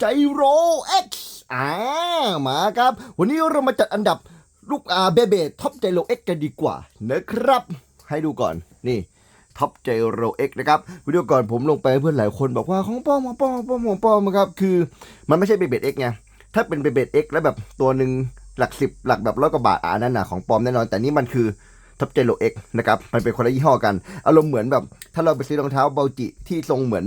ใจโรเอ็กซ์อ่ามาครับ วันนี้เรามาจัดอันดับลูกอาเบเบท็อปใจโรเอ็กกันดีกว่านะครับ ให้ดูก่อนนี่ท็อปใจโรเอ็กนะครับวิดีโอก่อนผมลงไปเพื่อนหลายคนบอกว่าของป้อมของป้อมของป้อมของป้อมครับคือมันไม่ใช่เบเบเอ็กไงถ้าเป็นเบเบเอ็กแล้วแบบตัวหนึ่งหลักสิบหลักแบบร้อยกว่าบาทอ่านั่นน่ะของปลอมแน่นอน แต่นี่มันคือท็อปใจโรเอ็กนะครับ มันเป็นคนละยี่ห้อกัน อารมณ์เหมือนแบบ ถ้าเราไปซื้อรองเท้าเบลจิที่ทรงเหมือน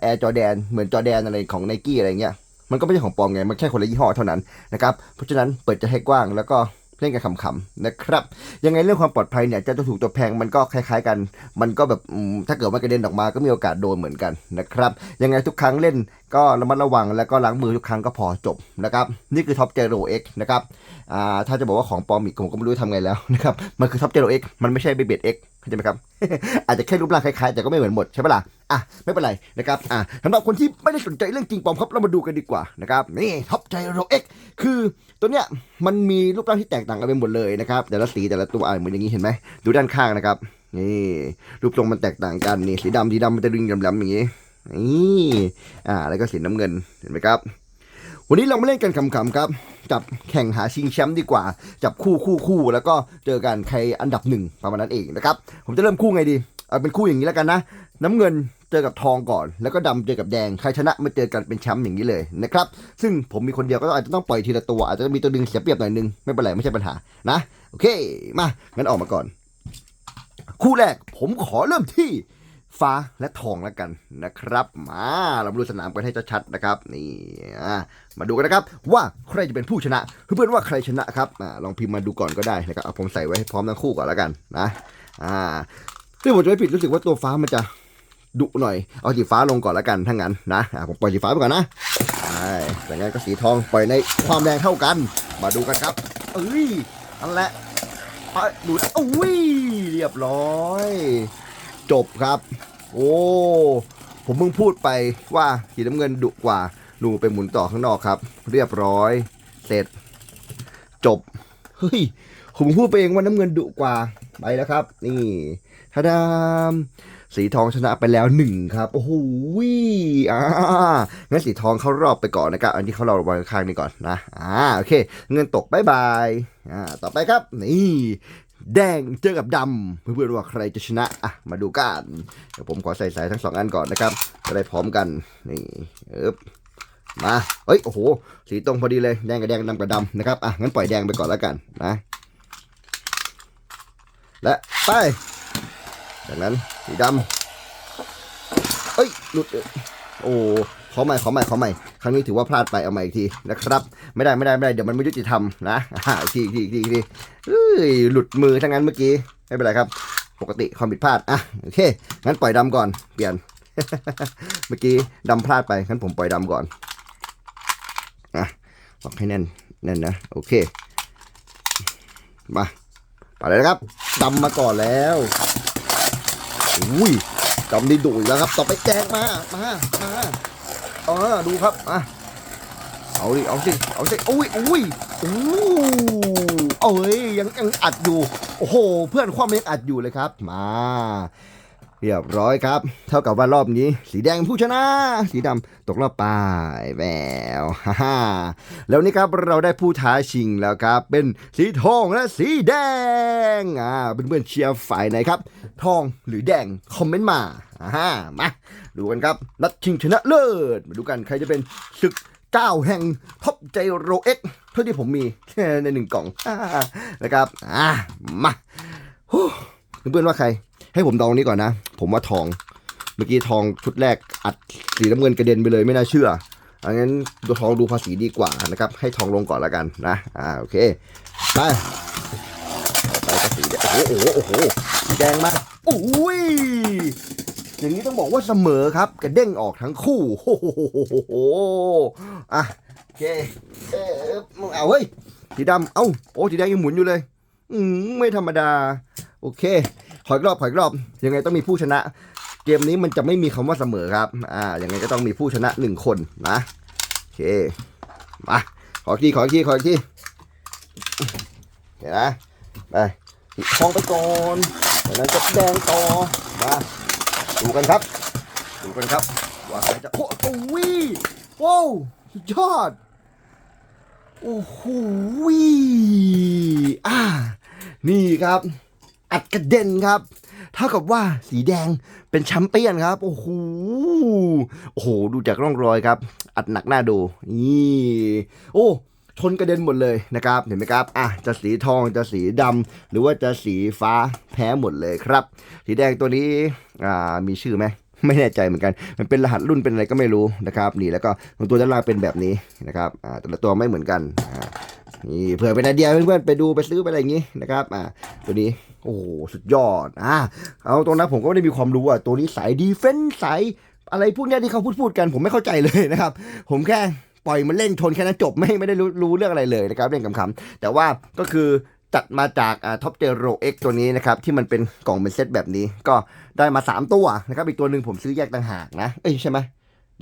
แอร์จอแดนเหมือนจอแดนอะไรของไนกี้อะไรเงี้ยมันก็ไม่ใช่ของปลอมไง มันแค่คนละยี่ห้อเท่านั้นนะครับเพราะฉะนั้นเปิดใจะให้กว้างแล้วก็เล่นกันขำๆนะครับยังไงเรื่องความปลอดภัยเนี่ยจะจะถูกจะแพงมันก็คล้ายๆกัน มันก็แบบถ้าเกิดมันกระเด็นออกมาก็มีโอกาสโดนเหมือนกันนะครับยังไงทุกครั้งเล่นก็ระมัดระวังแล้วก็ล้างมือทุกครั้งก็พอจบนะครับนี่คือท็อปเจโรเอ็กนะครับถ้าจะบอกว่าของปลอมอีกผมก็ไม่รู้ทำไงแล้วนะครับมันคือท็อปเจโรเอ็กมันไม่ใช่เบเบดเอ็ก เข้าใจไหมครับ อาจจะแค่รูปร่างคล้ายๆ แต่ก็ไม่เหมือนหมดใช่ปะล่ะอะไม่เป็นไรนะครับอะสำหรับคนที่ไม่ได้สนใจเรื่องจริงปลอมครับเรามาดูกันดีกว่านะครับนี่ท็อปใจโรเอ็กคือตัวเนี้ยมันมีรูปร่างที่แตกต่างกันไปหมดเลยนะครับแต่ละสีแต่ละตัวอะเหมือนอย่างนี้เห็นไหมดูด้านข้างนะครับนี่รูปทรงมันแตกต่างกันนี่สีดำสีดำมันจะดึงแหลมๆอย่างนี้นี่อ่าแล้วก็สีน้ำเงินเห็นไหมครับ วันนี้เรามาเล่นกันขำๆครับ จับแข่งหาชิงแชมป์ดีกว่า จับคู่คู่คู่แล้วก็เจอกันใครอันดับหนึ่งประมาณนั้นเองนะครับ ผมจะเริ่มคู่ไงดี เอาเป็นคู่อย่างนี้แล้วกันนะ น้ำเงินเจอกับทองก่อน แล้วก็ดำเจอกับแดง ใครชนะมาเจอกันเป็นแชมป์อย่างนี้เลยนะครับ ซึ่งผมมีคนเดียวก็อาจจะต้องปล่อยทีละตัว อาจจะมีตัวดึงเสียเปรียบหน่อยนึง ไม่เป็นไรไม่ใช่ปัญหา นะ โอเค มา งั้นออกมาก่อน คู่แรกผมขอเริ่มที่ ฟ้าและทองแล้วกันนะครับ มาเรามาดูสนามกันให้ชัดๆนะครับ นี่มาดูกันนะครับ ว่าใครจะเป็นผู้ชนะเพื่อนๆว่าใครชนะครับอลองพิมพ์มาดูก่อนก็ได้นะครับเอาผมใส่ไว้ให้พร้อมทั้งคู่ก่อนแล้วกันนะอ่าซึ่งผมจะไม่ผิดรู้สึกว่าตัวฟ้ามันจะดุหน่อย เอาสีฟ้าลงก่อนแล้วกันถ้างั้นนะอ่าผมปล่อยสีฟ้าไปก่อนนะใช่แต่งั้นก็สีทองปล่อยในความแรงเท่ากัน มาดูกันครับเอ้ยนั่นแหละไปดูนะอุ้ยเรียบร้อย จบครับ โอ้ผมเพิ่งพูดไปว่าสีน้ำเงินดุกว่าหนูไปหมุนต่อข้างนอกครับ เรียบร้อย เสร็จ จบ เฮ้ย ผมพูดไปเองว่าน้ำเงินดุกว่าไปแล้วครับ นี่ทาดามสีทองชนะไปแล้วหนึ่งครับ โอ้โหอ่างั้นสีทองเข้ารอบไปก่อนนะครับ อันที่เขาเราไว้ข้างนี้ก่อนนะ อ่า โอเค เงินตกบายบาย อ่า ต่อไปครับ นี่ แดงเจอกับดำเพื่อนๆว่าใครจะชนะอะมาดูกันเดี๋ยวผมขอใส่สายทั้งสองอันก่อนนะครับจะได้พร้อมกันนี่เอ๊บมาเอ้ยโอ้โหสีตรงพอดีเลยแดงกับแดงดำกับดำนะครับอะงั้นปล่อยแดงไปก่อนแล้วกันนะ และไปจากนั้นสีดำเอ้ยหลุดเอ้ย โอ้ขอใหม่ขอใหม่ขอใหม่ครั้งนี้ถือว่าพลาดไปเอาใหม่อีกทีนะครับ ไม่ได้ไม่ได้ไม่ได้เดี๋ยวมันไม่ยุติธรรมนะอ่าอีกทีอีกทีอีกทีอีกทีเอ้ยหลุดมือทั้งนั้นเมื่อกี้ไม่เป็นไรครับ ปกติความผิดพลาดอะโอเคงั้นปล่อยดำก่อนเปลี่ยน เมื่อกี้ดำพลาดไปงั้นผมปล่อยดำก่อนอะล็อกให้แน่นแน่นนะโอเคมาไปเลยนะครับดำมาก่อนแล้วอุ้ย จอมดีดุแล้วครับ ต่อไปแจกมา มา มาเออดูครับมาเอาดิ เอาสิ เอาสิ อุ้ยอุ้ยอู้เอ้ยยังยังอัดอยู่ โอ้โห เพื่อนความยังอัดอยู่เลยครับ มา เรียบร้อยครับ เท่ากับว่ารอบนี้ สีแดงเป็นผู้ชนะ สีดำตกรอบไปแววฮ่าฮ่าแล้วนี่ครับเราได้ผู้ท้าชิงแล้วครับ เป็นสีทองและสีแดงอ่าเพื่อนๆเชียร์ฝ่ายไหนครับ ทองหรือแดงคอมเมนต์มาอ่ามาดูกันครับนัดชิงชนะเลิศมาดูกันใครจะเป็นศึกเจ้าแห่งท็อปใจโรเอ็กเท่าที่ผมมีในหนึ่งกล่องอนะครับอ่ามาเพื่อนๆว่าใคร ให้ผมเดาตรงนี้ก่อนนะ ผมว่าทอง เมื่อกี้ทองชุดแรกอัดสีน้ำเงินกระเด็นไปเลยไม่น่าเชื่ออังั้นดูทองดูภาษีดีกว่านะครับ ให้ทองลงก่อนแล้วกันนะอ่าโอเคไปไปก็สีแดงโอ้โหโอ้โหสีแดงมากอุ้ยอย่างนี้ต้องบอกว่าเสมอครับกระเด้งออกทั้งคู่โอ้โหอะโอเคเอ๊ะมึงเอาเฮ้ยสีดำเอ้าโอ้สีแดงยังหมุนอยู่เลย อืมไม่ธรรมดา โอเค ขออีกรอบขออีกรอบ ยังไงต้องมีผู้ชนะ เกมนี้มันจะไม่มีคำว่าเสมอครับ อ่า ยังไงก็ต้องมีผู้ชนะหนึ่งคนนะโอเค มา ขออีกทีขออีกทีขออีกทีเห็นนะไปสีทองไปก่อนจากนั้นจะแดงต่อ มา ดูกันครับ ดูกันครับ ว่าใครจะ โอ้โหโอ้โอ้สุดยอด โอ้โหอ่า นี่ครับ อัดกระเด็นครับ เท่ากับว่าสีแดงเป็นแชมเปี้ยนครับ โอ้โห โอ้โห ดูจากร่องรอยครับ อัดหนักหน้าดู นี่ โอ้ชนกระเด็นหมดเลยนะครับ เห็นไหมครับ อะ จะสีทองจะสีดำหรือว่าจะสีฟ้าแพ้หมดเลยครับ สีแดงตัวนี้ อ่า มีชื่อไหม ไม่แน่ใจเหมือนกัน มันเป็นรหัสรุ่นเป็นอะไรก็ไม่รู้นะครับ นี่แล้วก็ตัวด้านล่างเป็นแบบนี้นะครับ อ่า แต่ละตัวไม่เหมือนกัน อ่า นี่เผื่อเป็นไอเดียเพื่อนๆไปดูไปซื้อไปอะไรอย่างงี้นะครับ อ่า ตัวนี้ โอ้โหสุดยอดอ่าเอาตรงนั้นผมก็ไม่ได้มีความรู้อะตัวนี้สายดีเฟนส์สายอะไรพวกเนี้ยที่เขาพูดพูดๆกันผมไม่เข้าใจเลยนะครับ ผมแค่ปล่อยมันเล่นชนแค่นั้นจบไม่ไม่ได้รู้รู้เรื่องอะไรเลยนะครับเล่นขำๆแต่ว่าก็คือจัดมาจากอ่าท็อปเจโรเอ็กตัวนี้นะครับ ที่มันเป็นกล่องเป็นเซตแบบนี้ ก็ได้มา 3 ตัวนะครับ อีกตัวหนึ่งผมซื้อแยกต่างหากนะ เอ้ยใช่ไหม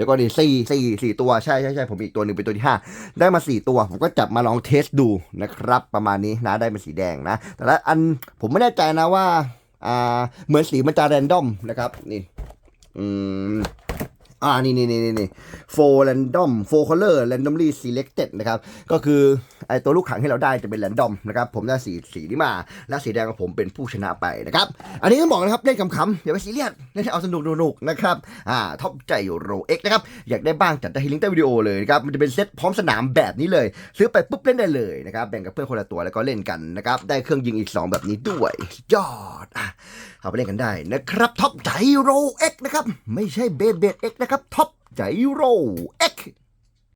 ดี๋ยวก่อนดิสี่สี่สี่ตัวใช่ใช่ใช่ผมมีอีกตัวหนึ่งเป็นตัวที่ห้าได้มาสี่ตัว ผมก็จับมาลองเทสดูนะครับ ประมาณนี้นะได้เป็นสีแดงนะ แต่ละอันผมไม่แน่ใจนะว่าอ่าเหมือนสีมันจะแรนดอมนะครับนี่อืม อ่านี่นี่นี่นี่นี่ four random four color randomly selected นะครับ ก็คือไอตัวลูกขังที่เราได้จะเป็น random นะครับ ผมได้สีสีนี้มา และสีแดงของผมเป็นผู้ชนะไปนะครับ อันนี้ต้องบอกนะครับ เล่นขำๆอย่าไปซีเรียสเล่นให้เอาสนุกสนุกๆนะครับ อ่าท็อปใจโรเอ็กนะครับ อยากได้บ้างจัดได้ที่ลิงก์ใต้วิดีโอเลยนะครับ มันจะเป็นเซตพร้อมสนามแบบนี้เลย ซื้อไปปุ๊บเล่นได้เลยนะครับ แบ่งกับเพื่อนคนละตัวแล้วก็เล่นกันนะครับ ได้เครื่องยิงอีก 2 แบบนี้ด้วยยอดอะเอาไปเล่นกันได้นะครับท็อปใจโรเอ็กนะครับไม่ใช่เบเบเอ็กนะนะครับท็อปใจโรเอ็ก